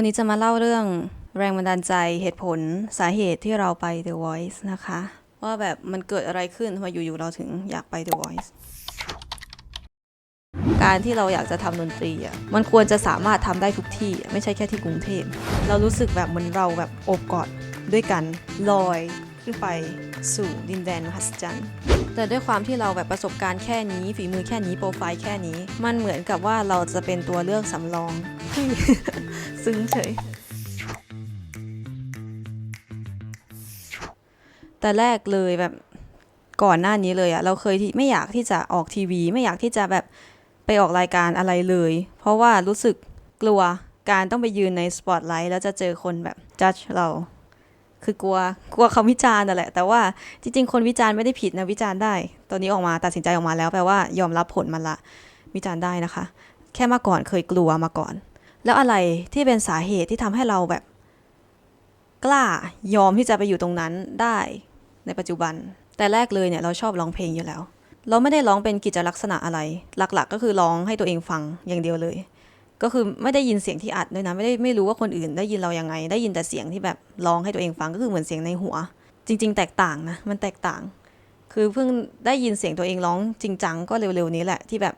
วันนี้จะมาเล่าเรื่องแรงบันดาลใจเหตุผลสาเหตุที่เราไป The Voice นะคะ ว่าแบบมันเกิดอะไรขึ้นทำไมอยู่ๆเราถึงอยากไป The Voice การที่เราอยากจะทำดนตรีอะมันควรจะสามารถทำได้ทุกที่ไม่ใช่แค่ที่กรุงเทพเรารู้สึกแบบเหมือนเราแบบโอบกอดด้วยกันลอยขึ้นไปสู่ดินแดนมหัศจรรย์ แต่ด้วยความที่เราแบบประสบการณ์แค่นี้ ฝีมือแค่นี้โปรไฟล์แค่นี้ มันเหมือนกับว่าเราจะเป็นตัวเลือกสำรอง ซึ้งเฉยแต่แรกเลยแบบก่อนหน้านี้เลยอะเราเคยที่ไม่อยากที่จะออกทีวี ไม่อยากที่จะแบบไปออกรายการอะไรเลย เพราะว่ารู้สึกกลัวการต้องไปยืนในสปอตไลท์แล้วจะเจอคนแบบจัดเรา คือกลัวกลัวคำวิจารณ์นั่นแหละ แต่ว่าจริง ๆ คนวิจารณ์ไม่ได้ผิดนะวิจารณ์ได้ ตอนนี้ออกมาตัดสินใจออกมาแล้วแปลว่ายอมรับผลมันละ วิจารณ์ได้นะคะ แค่มาก่อนเคยกลัวมาก่อน แล้วอะไรที่เป็นสาเหตุที่ทำให้เราแบบ กล้ายอมที่จะไปอยู่ตรงนั้นได้ในปัจจุบัน แต่แรกเลยเนี่ยเราชอบร้องเพลงอยู่แล้ว เราไม่ได้ร้องเป็นกิจลักษณะอะไร หลัก ๆ ก็คือร้องให้ตัวเองฟังอย่างเดียวเลย ก็คือไม่ได้ยินเสียงที่อัดด้วยนะไม่ได้ไม่รู้ว่าคนอื่นได้ยินเรายังไง ได้ยินแต่เสียงที่แบบร้องให้ตัวเองฟังก็คือเหมือนเสียงในหัว จริง ๆ แตกต่างนะมันแตกต่าง คือเพิ่งได้ยินเสียงตัวเองร้องจริงจังก็เร็วๆนี้แหละที่แบบ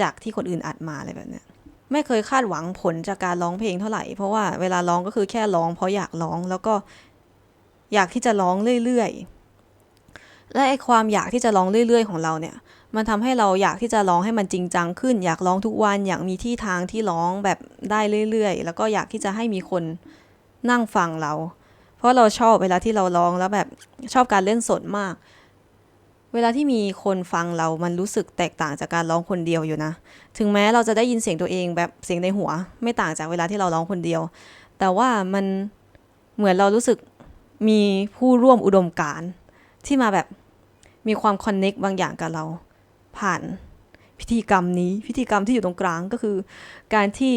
จากที่คนอื่นอัดมาอะไรแบบเนี้ยไม่เคยคาดหวังผลจากการร้องเพลงเท่าไหร่ เพราะว่าเวลาร้องก็คือแค่ร้องเพราะอยากร้องแล้วก็อยากที่จะร้องเรื่อยๆ และไอความอยากที่จะร้องเรื่อย ๆ ของเราเนี่ย มันทำให้เราอยากที่จะร้องให้มันจริงจังขึ้น อยากร้องทุกวัน อยากมีที่ทางที่ร้องแบบได้เรื่อย ๆ แล้วก็อยากที่จะให้มีคนนั่งฟังเรา เพราะเราชอบเวลาที่เราร้องแล้วแบบชอบการเล่นสดมาก เวลาที่มีคนฟังเรา มันรู้สึกแตกต่างจากการร้องคนเดียวอยู่นะ ถึงแม้เราจะได้ยินเสียงตัวเองแบบเสียงในหัว ไม่ต่างจากเวลาที่เราร้องคนเดียว แต่ว่ามันเหมือนเรารู้สึกมีผู้ร่วมอุดมการณ์ ที่มาแบบมีความคอนเน็กบางอย่างกับเรา ผ่านพิธีกรรมนี้ พิธีกรรมที่อยู่ตรงกลางก็คือ การที่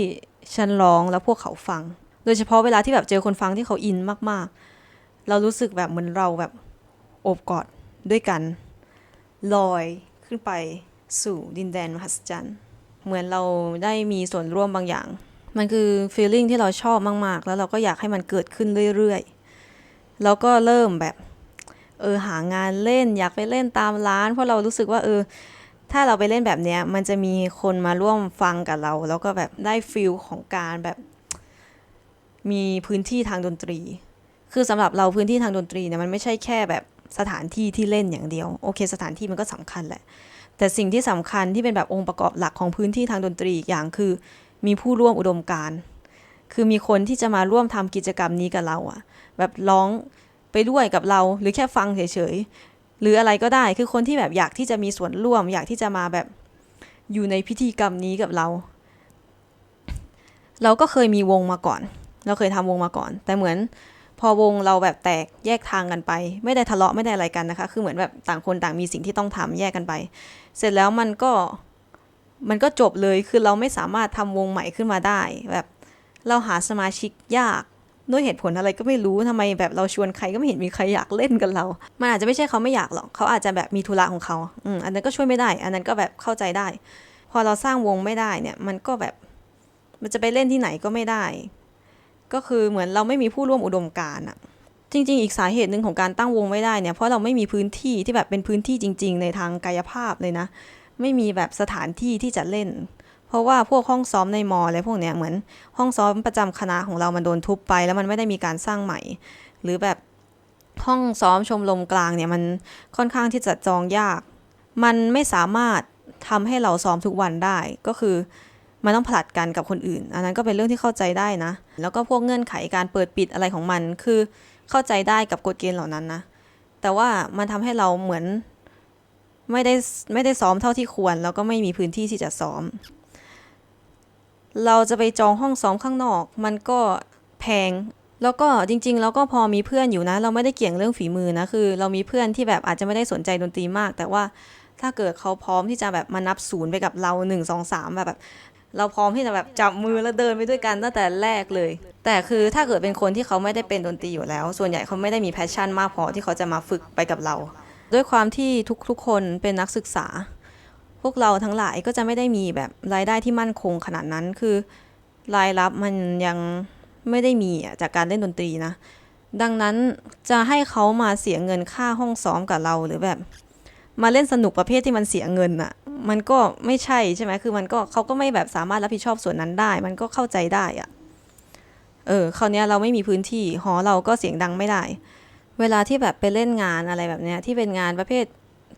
ฉันร้องแล้วพวกเขาฟัง โดยเฉพาะเวลาที่แบบเจอคนฟังที่เขาอินมากๆ เรารู้สึกแบบเหมือนเราแบบโอบกอดด้วยกัน ลอยขึ้นไปสู่ดินแดนมหัศจรรย์ เหมือนเราได้มีส่วนร่วมบางอย่าง มันคือ feeling ที่เราชอบมาก ๆ แล้วเราก็อยากให้มันเกิดขึ้นเรื่อยๆ แล้วก็เริ่มแบบ เออหางานเล่นอยากไปเล่นตามร้าน เพราะเรารู้สึกว่าเออ ถ้าเราไปเล่นแบบเนี้ยมันจะมีคนมาร่วมฟังกับเรา แล้วก็แบบได้ฟิลของการแบบ มีพื้นที่ทางดนตรี คือสำหรับเราพื้นที่ทางดนตรีเนี่ยมันไม่ใช่แค่แบบสถานที่ที่เล่นอย่างเดียว โอเค สถานที่มันก็สำคัญแหละ แต่สิ่งที่สำคัญที่เป็นแบบองค์ประกอบหลักของพื้นที่ทางดนตรีอีกอย่างคือ มีผู้ร่วมอุดมการคือมีคนที่จะมาร่วมทำกิจกรรมนี้กับเราอะแบบร้อง ไปด้วยกับเราหรือแค่ฟังเฉยๆหรืออะไรก็ได้คือคนที่แบบอยากที่จะมีส่วนร่วม อยากที่จะมาแบบอยู่ในพิธีกรรมนี้กับเรา เราก็เคยมีวงมาก่อน เราเคยทำวงมาก่อน แต่เหมือนพอวงเราแบบแตกแยกทางกันไป ไม่ได้ทะเลาะไม่ได้อะไรกันนะคะ คือเหมือนแบบต่างคนต่างมีสิ่งที่ต้องทำแยกกันไป เสร็จแล้วมันก็มันก็จบเลยคือเราไม่สามารถทำวงใหม่ขึ้นมาได้ แบบเราหาสมาชิกยาก ด้วยเหตุผลอะไรก็ไม่รู้ทำไมแบบเราชวนใครก็ไม่เห็นมีใครอยากเล่นกันเรา มันอาจจะไม่ใช่เขาไม่อยากหรอกเขาอาจจะแบบมีธุระของเขาอืมอันนั้นก็ช่วยไม่ได้ อันนั้นก็แบบเข้าใจได้ พอเราสร้างวงไม่ได้เนี่ย มันก็แบบมันจะไปเล่นที่ไหนก็ไม่ได้ ก็คือเหมือนเราไม่มีผู้ร่วมอุดมการณ์อะจริง ๆ อีกสาเหตุหนึ่งของการตั้งวงไม่ได้เนี่ย เพราะเราไม่มีพื้นที่ที่แบบเป็นพื้นที่จริง ๆ ในทางกายภาพเลยนะ ไม่มีแบบสถานที่ที่จะเล่น เพราะว่าพวกห้องซ้อมในมออะไรพวกเนี้ยเหมือนห้องซ้อมประจำคณะของเรามันโดนทุบไป แล้วมันไม่ได้มีการสร้างใหม่ หรือแบบห้องซ้อมชมรมกลางเนี่ยมันค่อนข้างที่จะจองยาก มันไม่สามารถทำให้เราซ้อมทุกวันได้ก็คือมันต้องผลัดกันกับคนอื่น อันนั้นก็เป็นเรื่องที่เข้าใจได้นะ แล้วก็พวกเงื่อนไขการเปิดปิดอะไรของมัน คือเข้าใจได้กับกฎเกณฑ์เหล่านั้นนะ แต่ว่ามันทำให้เราเหมือนไม่ได้ไม่ได้ซ้อมเท่าที่ควร แล้วก็ไม่มีพื้นที่ที่จะซ้อม เราจะไปจองห้องซ้อมข้างนอก มันก็แพง แล้วก็จริงๆ แล้วก็พอมีเพื่อนอยู่นะ เราไม่ได้เกี่ยงเรื่องฝีมือนะ คือ เรามีเพื่อนที่แบบอาจจะไม่ได้สนใจดนตรีมาก แต่ว่าถ้าเกิดเขาพร้อมที่จะแบบมานับศูนย์ไปกับเราหนึ่งสองสามแบบเราพร้อมที่จะแบบจับมือแล้วเดินไปด้วยกันตั้งแต่แรกเลย แต่คือถ้าเกิดเป็นคนที่เขาไม่ได้เป็นดนตรีอยู่แล้ว ส่วนใหญ่เขาไม่ได้มีแพชชั่นมากพอที่เขาจะมาฝึกไปกับเรา ด้วยความที่ทุกๆคนเป็นนักศึกษา พวกเราทั้งหลายก็จะไม่ได้มีแบบรายได้ที่มั่นคงขนาดนั้นคือ รายรับมันยังไม่ได้มีจากการเล่นดนตรีนะ ดังนั้นจะให้เขามาเสียเงินค่าห้องซ้อมกับเราหรือแบบ มาเล่นสนุกประเภทที่มันเสียเงินอะมันก็ไม่ใช่ใช่ไหมคือมันก็เขาก็ไม่แบบสามารถรับผิดชอบส่วนนั้นได้ มันก็เข้าใจได้อะเออคราวนี้เราไม่มีพื้นที่หอเราก็เสียงดังไม่ได้ เวลาที่แบบไปเล่นงานอะไรแบบเนี้ยที่เป็นงานประเภท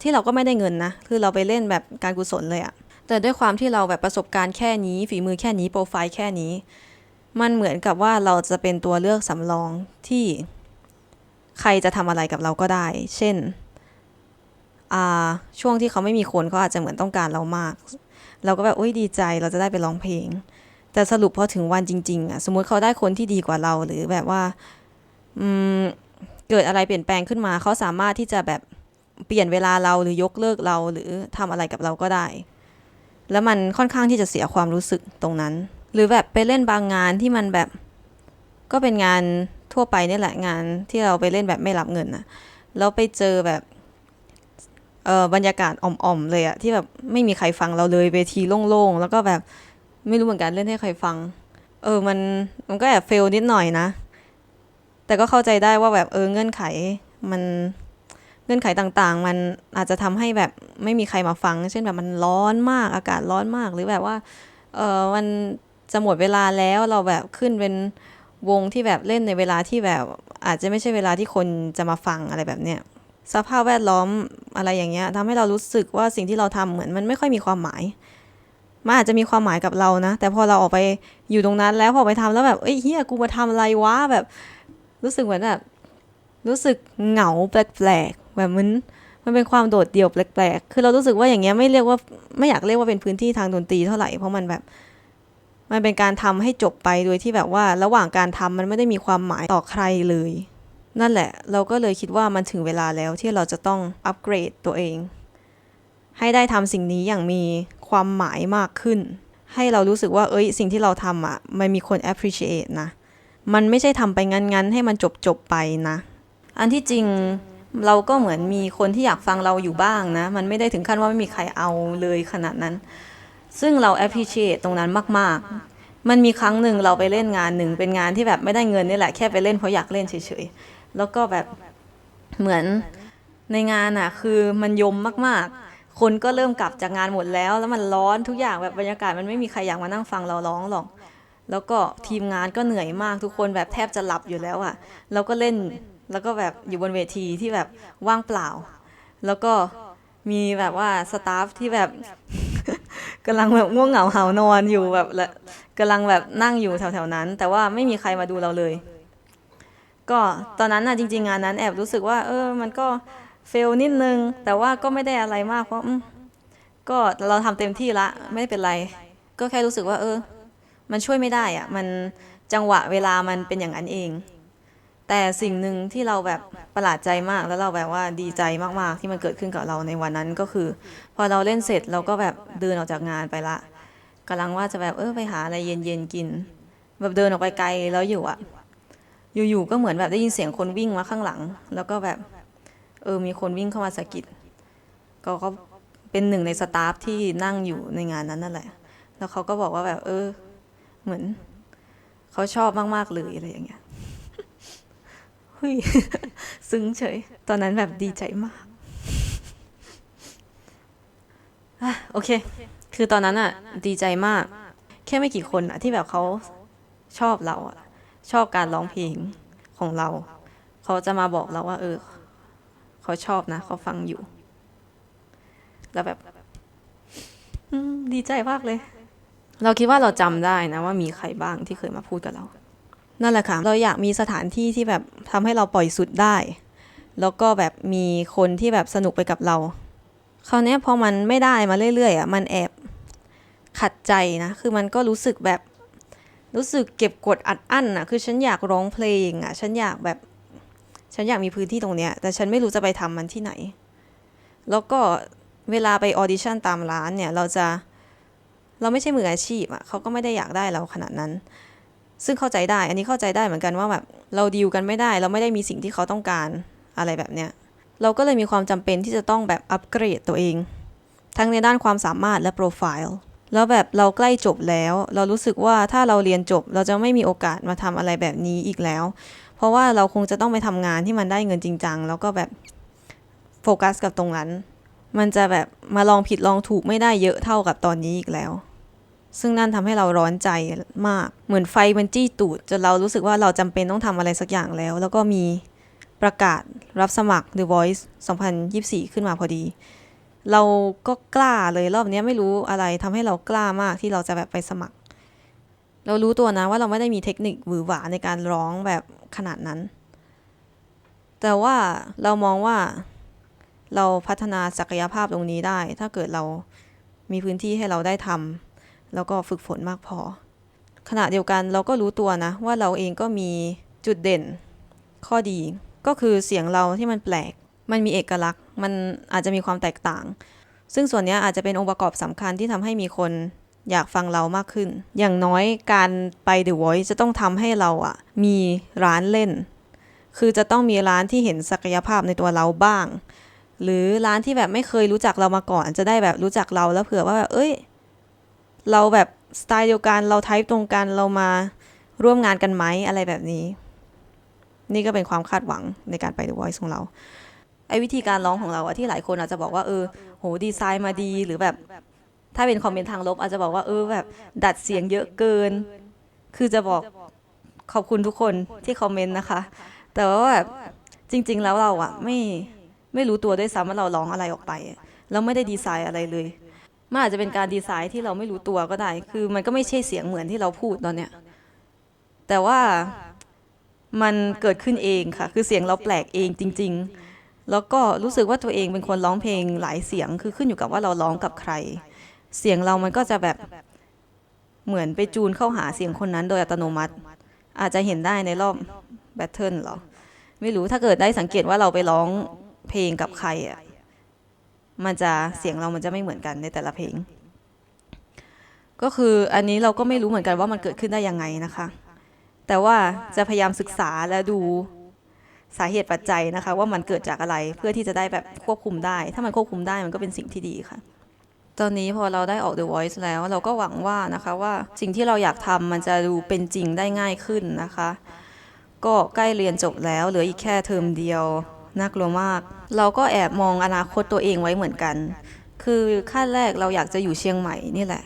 ที่เราก็ไม่ได้เงินนะ คือเราไปเล่นแบบการกุศลเลยอะแต่ด้วยความที่เราแบบประสบการณ์แค่นี้ ฝีมือแค่นี้โปรไฟล์แค่นี้ มันเหมือนกับว่าเราจะเป็นตัวเลือกสำรองที่ใครจะทำอะไรกับเราก็ได้ เช่นอ่าช่วงที่เขาไม่มีคนเขาอาจจะเหมือนต้องการเรามาก เราก็แบบโอ้ยดีใจเราจะได้ไปร้องเพลง แต่สรุปพอถึงวันจริง ๆอะสมมติเขาได้คนที่ดีกว่าเราหรือแบบว่าอืมเกิดอะไรเปลี่ยนแปลงขึ้นมาเขาสามารถที่จะแบบ เปลี่ยนเวลาเราหรือยกเลิกเราหรือทำอะไรกับเราก็ได้ แล้วมันค่อนข้างที่จะเสียความรู้สึกตรงนั้น หรือแบบไปเล่นบางงานที่มันแบบ ก็เป็นงานทั่วไปนี่แหละงานที่เราไปเล่นแบบไม่รับเงินนะแล้วไปเจอแบบเออบรรยากาศอ่อมๆเลยอะที่แบบไม่มีใครฟังเราเลยเวทีโล่งๆแล้วก็แบบไม่รู้เหมือนกันเล่นให้ใครฟัง เออมันมันก็แอบเฟลนิดหน่อยนะ แต่ก็เข้าใจได้ว่าแบบเออเงื่อนไขมัน เงื่อนไขต่างๆ มันอาจจะทำให้แบบไม่มีใครมาฟัง เช่นแบบมันร้อนมากอากาศร้อนมากหรือแบบว่าเออมันจะหมดเวลาแล้วเราแบบขึ้นเป็นวงที่แบบเล่นในเวลาที่แบบอาจจะไม่ใช่เวลาที่คนจะมาฟังอะไรแบบเนี้ยสภาพแวดล้อมอะไรอย่างเงี้ยทำให้เรารู้สึกว่าสิ่งที่เราทำเหมือนมันไม่ค่อยมีความหมายมันอาจจะมีความหมายกับเรานะ แต่พอเราออกไปอยู่ตรงนั้นแล้วพอไปทำแล้วแบบเอ้ยเฮียกูมาทำอะไรวะแบบ รู้สึกเหมือนแบบรู้สึกเหงาแปลก แบบมันมันเป็นความโดดเดี่ยวแปลกๆ คือเรารู้สึกว่าอย่างเงี้ยไม่เรียกว่าไม่อยากเรียกว่าเป็นพื้นที่ทางดนตรีเท่าไหร่เพราะมันแบบ มันเป็นการทำให้จบไปโดยที่แบบว่า ระหว่างการทำมันไม่ได้มีความหมายต่อใครเลย นั่นแหละ เราก็เลยคิดว่ามันถึงเวลาแล้วที่เราจะต้องอัปเกรดตัวเอง ให้ได้ทำสิ่งนี้อย่างมีความหมายมากขึ้น ให้เรารู้สึกว่าเอ้ย สิ่งที่เราทำอะมันมีคน appreciate นะ มันไม่ใช่ทำไปงั้นๆให้มันจบจบไปนะ อันที่จริง เราก็เหมือนมีคนที่อยากฟังเราอยู่บ้างนะ มันไม่ได้ถึงขั้นว่าไม่มีใครเอาเลยขนาดนั้น ซึ่งเรา appreciate ตรงนั้นมาก ๆ มันมีครั้งหนึ่งเราไปเล่นงานหนึ่งเป็นงานที่แบบไม่ได้เงินนี่แหละแค่ไปเล่นเพราะอยากเล่นเฉยๆ แล้วก็แบบเหมือนในงานอะคือมันยมมากๆ คนก็เริ่มกลับจากงานหมดแล้ว แล้วมันร้อนทุกอย่างแบบบรรยากาศมันไม่มีใครอยากมานั่งฟังเราร้องหรอก แล้วก็ทีมงานก็เหนื่อยมากทุกคนแบบแทบจะหลับอยู่แล้วอะเราก็เล่น แล้วก็แบบอยู่บนเวทีที่แบบว่างเปล่า แล้วก็มีแบบว่าสตาฟที่แบบกำลังแบบง่วงเหงาหานอนอยู่แบบและกำลังแบบนั่งอยู่แถวๆนั้น แต่ว่าไม่มีใครมาดูเราเลย ก็ตอนนั้นน่ะจริง ๆ งานนั้นแอบรู้สึกว่า เออ มันก็เฟลนิดนึง แต่ว่าก็ไม่ได้อะไรมากเพราะก็เราทำเต็มที่ละไม่เป็นไร ก็แค่รู้สึกว่า เออ มันช่วยไม่ได้อะมันจังหวะเวลามันเป็นอย่างนั้นเอง แต่สิ่งหนึ่งที่เราแบบประหลาดใจมากแล้วเราแบบว่าดีใจมากๆที่มันเกิดขึ้นกับเราในวันนั้นก็คือ พอเราเล่นเสร็จเราก็แบบเดินออกจากงานไปละกำลังว่าจะแบบเออไปหาอะไรเย็นๆกิน แบบเดินออกไปไกลแล้วอยู่อะอยู่ๆก็เหมือนแบบได้ยินเสียงคนวิ่งมาข้างหลัง แล้วก็แบบเออมีคนวิ่งเข้ามาสะกิดก็ก็เป็นหนึ่งในสตาฟที่นั่งอยู่ในงานนั้นนั่นแหละ แล้วเขาก็บอกว่าแบบเออ เหมือนเขาชอบมากๆเลยอะไรอย่างเงี้ย เฮ้ยซึ้งเฉย ตอนนั้นแบบดีใจมากอะโอเค คือตอนนั้นอะดีใจมาก แค่ไม่กี่คนอะที่แบบเขาชอบเราอะชอบการร้องเพลงของเรา เขาจะมาบอกเราว่า เออ เขาชอบนะ เขาฟังอยู่ แล้วแบบดีใจมากเลย เราคิดว่าเราจำได้นะว่ามีใครบ้างที่เคยมาพูดกับเรา นั่นแหละค่ะ เราอยากมีสถานที่ที่แบบทำให้เราปล่อยสุดได้ แล้วก็แบบมีคนที่แบบสนุกไปกับเรา คราวเนี้ยพอมันไม่ได้มาเรื่อยๆอะมันแอบขัดใจนะ คือมันก็รู้สึกแบบรู้สึกเก็บกดอัดอั้นอะ คือฉันอยากร้องเพลงอะ ฉันอยากแบบ ฉันอยากมีพื้นที่ตรงเนี้ย แต่ฉันไม่รู้จะไปทำมันที่ไหน แล้วก็เวลาไปออดิชั่นตามร้านเนี่ย เราจะ เราไม่ใช่มืออาชีพอะ เขาก็ไม่ได้อยากได้เราขนาดนั้น ซึ่งเข้าใจได้ อันนี้เข้าใจได้เหมือนกันว่าแบบเราดีลกันไม่ได้ เราไม่ได้มีสิ่งที่เขาต้องการอะไรแบบเนี้ย เราก็เลยมีความจำเป็นที่จะต้องแบบอัปเกรดตัวเอง ทั้งในด้านความสามารถและโปรไฟล์แล้วแบบเราใกล้จบแล้ว เรารู้สึกว่าถ้าเราเรียนจบเราจะไม่มีโอกาสมาทำอะไรแบบนี้อีกแล้ว เพราะว่าเราคงจะต้องไปทำงานที่มันได้เงินจริงจังแล้วก็แบบโฟกัสกับตรงนั้น มันจะแบบมาลองผิดลองถูกไม่ได้เยอะเท่ากับตอนนี้อีกแล้ว ซึ่งนั่นทำให้เราร้อนใจมาก เหมือนไฟมันจี้ตูดจนเรารู้สึกว่าเราจำเป็นต้องทำอะไรสักอย่างแล้ว แล้วก็มีประกาศรับสมัคร The Voice 2024 ขึ้นมาพอดี เราก็กล้าเลยรอบนี้ไม่รู้อะไรทำให้เรากล้ามากที่เราจะแบบไปสมัคร เรารู้ตัวนะว่าเราไม่ได้มีเทคนิคหวือหวาในการร้องแบบขนาดนั้น แต่ว่าเรามองว่าเราพัฒนาศักยภาพตรงนี้ได้ ถ้าเกิดเรามีพื้นที่ให้เราได้ทำ แล้วก็ฝึกฝนมากพอ ขณะเดียวกันเราก็รู้ตัวนะ ว่าเราเองก็มีจุดเด่น ข้อดีก็คือเสียงเราที่มันแปลก มันมีเอกลักษณ์ มันอาจจะมีความแตกต่าง ซึ่งส่วนนี้อาจจะเป็นองค์ประกอบสำคัญที่ทำให้มีคนอยากฟังเรามากขึ้น อย่างน้อยการไป The Voice จะต้องทำให้เราอะมีร้านเล่น คือจะต้องมีร้านที่เห็นศักยภาพในตัวเราบ้าง หรือร้านที่แบบไม่เคยรู้จักเรามาก่อน จะได้แบบรู้จักเราแล้วเผื่อว่าแบบเอ้ย เราแบบสไตล์เดียวกันเราไทป์ตรงกันเรามาร่วมงานกันไหมอะไรแบบนี้ นี่ก็เป็นความคาดหวังในการไป The Voice ของเราไอ้วิธีการร้องของเราอะที่หลายคนอาจจะบอกว่าเออโหดีไซน์มาดีหรือแบบ ถ้าเป็นคอมเมนต์ทางลบ อาจจะบอกว่าเออแบบดัดเสียงเยอะเกิน คือจะบอกขอบคุณทุกคนที่คอมเมนต์นะคะ แต่ว่าแบบจริง ๆ แล้วเราอะไม่ไม่รู้ตัวด้วยซ้ำว่าเราร้องอะไรออกไปอะแล้วไม่ได้ดีไซน์อะไรเลย มันอาจจะเป็นการดีไซน์ที่เราไม่รู้ตัวก็ได้ คือมันก็ไม่ใช่เสียงเหมือนที่เราพูดตอนเนี้ย แต่ว่ามันเกิดขึ้นเองค่ะ คือเสียงเราแปลกเองจริง ๆ แล้วก็รู้สึกว่าตัวเองเป็นคนร้องเพลงหลายเสียง คือขึ้นอยู่กับว่าเราร้องกับใคร เสียงเรามันก็จะแบบเหมือนไปจูนเข้าหาเสียงคนนั้นโดยอัตโนมัติ อาจจะเห็นได้ในรอบแบทเทิลหรอ ไม่รู้ถ้าเกิดได้สังเกตว่าเราไปร้องเพลงกับใครอะ มันจะเสียงเรามันจะไม่เหมือนกันในแต่ละเพลง ก็คืออันนี้เราก็ไม่รู้เหมือนกันว่ามันเกิดขึ้นได้ยังไงนะคะ แต่ว่าจะพยายามศึกษาและดูสาเหตุปัจจัยนะคะ ว่ามันเกิดจากอะไรเพื่อที่จะได้แบบควบคุมได้ ถ้ามันควบคุมได้มันก็เป็นสิ่งที่ดีค่ะ ตอนนี้พอเราได้ออก The Voice แล้ว เราก็หวังว่านะคะว่าสิ่งที่เราอยากทำมันจะดูเป็นจริงได้ง่ายขึ้นนะคะ ก็ใกล้เรียนจบแล้วเหลืออีกแค่เทอมเดียว น่ากลัวมาก เราก็แอบมองอนาคตตัวเองไว้เหมือนกัน คือขั้นแรกเราอยากจะอยู่เชียงใหม่นี่แหละ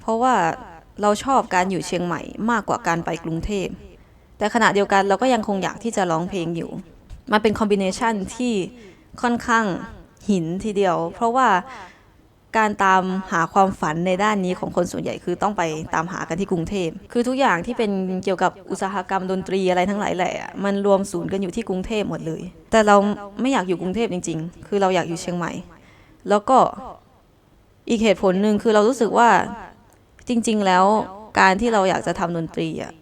เพราะว่าเราชอบการอยู่เชียงใหม่มากกว่าการไปกรุงเทพ แต่ขณะเดียวกันเราก็ยังคงอยากที่จะร้องเพลงอยู่ มันเป็นคอมบิเนชันที่ค่อนข้างหินทีเดียว เพราะว่า การตามหาความฝันในด้านนี้ของคนส่วนใหญ่คือต้องไปตามหากันที่กรุงเทพ คือทุกอย่างที่เป็นเกี่ยวกับอุตสาหกรรมดนตรีอะไรทั้งหลายแหละ มันรวมศูนย์กันอยู่ที่กรุงเทพหมดเลย แต่เราไม่อยากอยู่กรุงเทพจริง ๆ คือเราอยากอยู่เชียงใหม่ แล้วก็อีกเหตุผลหนึ่งคือเรารู้สึกว่าจริง ๆ แล้วการที่เราอยากจะทำดนตรีอะ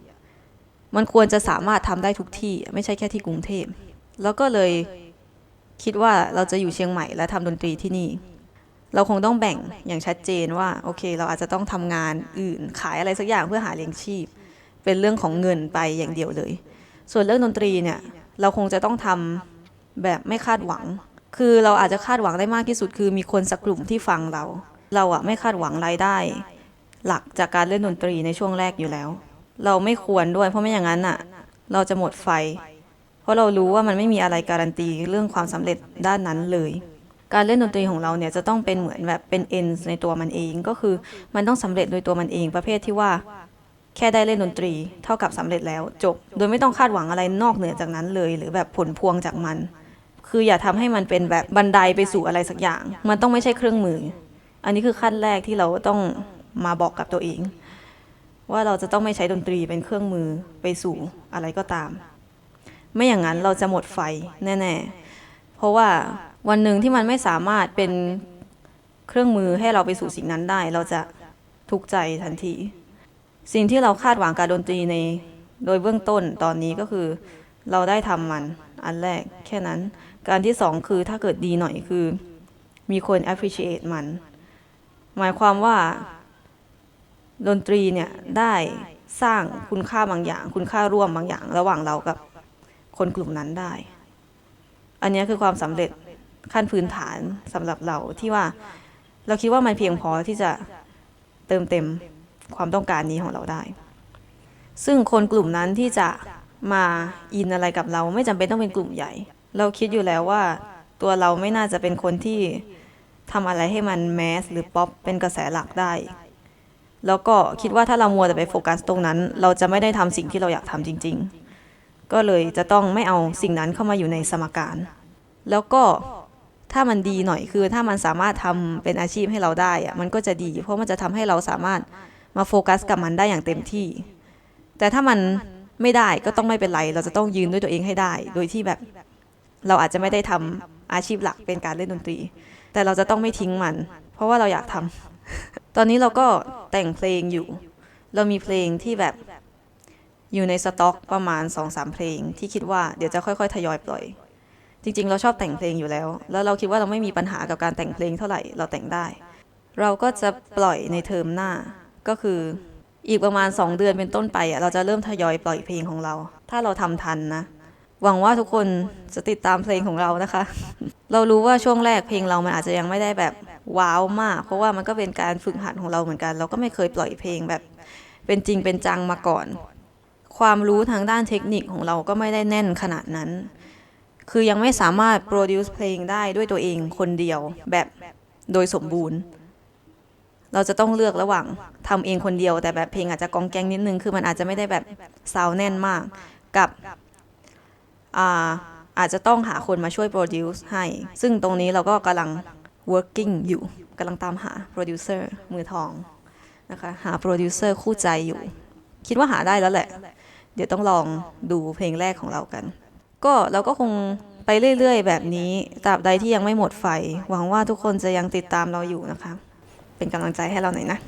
มันควรจะสามารถทำได้ทุกที่ไม่ใช่แค่ที่กรุงเทพ แล้วก็เลยคิดว่าเราจะอยู่เชียงใหม่และทำดนตรีที่นี่ เราคงต้องแบ่งอย่างชัดเจนว่าโอเค เราอาจจะต้องทำงานอื่นขายอะไรสักอย่างเพื่อหาเลี้ยงชีพ เป็นเรื่องของเงินไปอย่างเดียวเลย ส่วนเรื่องดนตรีเนี่ยเราคงจะต้องทำแบบไม่คาดหวัง คือเราอาจจะคาดหวังได้มากที่สุด คือมีคนสักกลุ่มที่ฟังเรา เราอะไม่คาดหวังรายได้ หลักจากการเล่นดนตรีในช่วงแรกอยู่แล้ว เราไม่ควรด้วยเพราะไม่อย่างนั้นอะเราจะหมดไฟ เพราะเรารู้ว่ามันไม่มีอะไรการันตีเรื่องความสำเร็จด้านนั้นเลย การเล่นดนตรีของเราเนี่ยจะต้องเป็นเหมือนแบบเป็นเอ็นในตัวมันเองก็คือมันต้องสำเร็จโดยตัวมันเองประเภทที่ว่า แค่ได้เล่นดนตรีเท่ากับสำเร็จแล้วจบ โดยไม่ต้องคาดหวังอะไรนอกเหนือจากนั้นเลย หรือแบบผลพวงจากมัน คืออย่าทำให้มันเป็นแบบบันไดไปสู่อะไรสักอย่าง มันต้องไม่ใช่เครื่องมือ อันนี้คือขั้นแรกที่เราต้องมาบอกกับตัวเอง ว่าเราจะต้องไม่ใช้ดนตรีเป็นเครื่องมือไปสู่อะไรก็ตาม ไม่อย่างนั้นเราจะหมดไฟแน่ ๆ เพราะว่า วันหนึ่งที่มันไม่สามารถเป็นเครื่องมือให้เราไปสู่สิ่งนั้นได้ เราจะทุกข์ใจทันที สิ่งที่เราคาดหวังกับดนตรีในโดยเบื้องต้นตอนนี้ก็คือ เราได้ทำมันอันแรกแค่นั้น การที่สองคือถ้าเกิดดีหน่อยคือ มีคน appreciate มัน หมายความว่า ดนตรีเนี่ยได้สร้างคุณค่าบางอย่าง คุณค่าร่วมบางอย่าง ระหว่างเรากับคนกลุ่มนั้นได้ อันนี้คือความสำเร็จ ขั้นพื้นฐานสำหรับเราที่ว่าเราคิดว่ามันเพียงพอที่จะเติมเต็มความต้องการนี้ของเราได้ ซึ่งคนกลุ่มนั้นที่จะมาอินอะไรกับเราไม่จำเป็นต้องเป็นกลุ่มใหญ่ เราคิดอยู่แล้วว่าตัวเราไม่น่าจะเป็นคนที่ทำอะไรให้มันแมสหรือป๊อปเป็นกระแสหลักได้ แล้วก็คิดว่าถ้าเรามัวแต่ไปโฟกัสตรงนั้น เราจะไม่ได้ทำสิ่งที่เราอยากทำจริง ๆ ก็เลยจะต้องไม่เอาสิ่งนั้นเข้ามาอยู่ในสมการ แล้วก็ ถ้ามันดีหน่อยคือถ้ามันสามารถทำเป็นอาชีพให้เราได้อะมันก็จะดี เพราะมันจะทำให้เราสามารถมาโฟกัสกับมันได้อย่างเต็มที่ แต่ถ้ามันไม่ได้ก็ต้องไม่เป็นไร เราจะต้องยืนด้วยตัวเองให้ได้ โดยที่แบบเราอาจจะไม่ได้ทำอาชีพหลักเป็นการเล่นดนตรี แต่เราจะต้องไม่ทิ้งมัน เพราะว่าเราอยากทำตอนนี้เราก็แต่งเพลงอยู่ เรามีเพลงที่แบบอยู่ในสต็อกประมาณ2อสามเพลงที่คิดว่าเดี๋ยวจะค่อยๆ ทยอยปล่อย จริง ๆ เราชอบแต่งเพลงอยู่แล้ว แล้วเราคิดว่าเราไม่มีปัญหากับการแต่งเพลงเท่าไหร่เราแต่งได้ เราก็จะปล่อยในเทอมหน้าก็คืออีกประมาณ 2 เดือนเป็นต้นไปอะเราจะเริ่มทยอยปล่อยเพลงของเรา ถ้าเราทำทันนะหวังว่าทุกคนจะติดตามเพลงของเรานะคะ เรารู้ว่าช่วงแรกเพลงเรามันอาจจะยังไม่ได้แบบว้าวมาก เพราะว่ามันก็เป็นการฝึกหัดของเราเหมือนกัน เราก็ไม่เคยปล่อยเพลงแบบ เป็นจริงเป็นจังมาก่อน ความรู้ทางด้านเทคนิคของเราก็ไม่ได้แน่นขนาดนั้น คือยังไม่สามารถ produce เพลงได้ด้วยตัวเองคนเดียวแบบโดยสมบูรณ์ เราจะต้องเลือกระหว่างทำเองคนเดียว แต่แบบเพลงอาจจะกองแกงนิดนึง คือมันอาจจะไม่ได้แบบซาวแน่นมาก กับอ่าอาจจะต้องหาคนมาช่วย produce ให้ ซึ่งตรงนี้เราก็กำลัง working อยู่กำลังตามหา producer มือทองนะคะ หา producer คู่ใจอยู่ คิดว่าหาได้แล้วแหละ เดี๋ยวต้องลองดูเพลงแรกของเรากัน ก็เราก็คงไปเรื่อยๆ แบบนี้ตราบใดที่ยังไม่หมดไฟ หวังว่าทุกคนจะยังติดตามเราอยู่นะคะ เป็นกำลังใจให้เราหน่อยนะ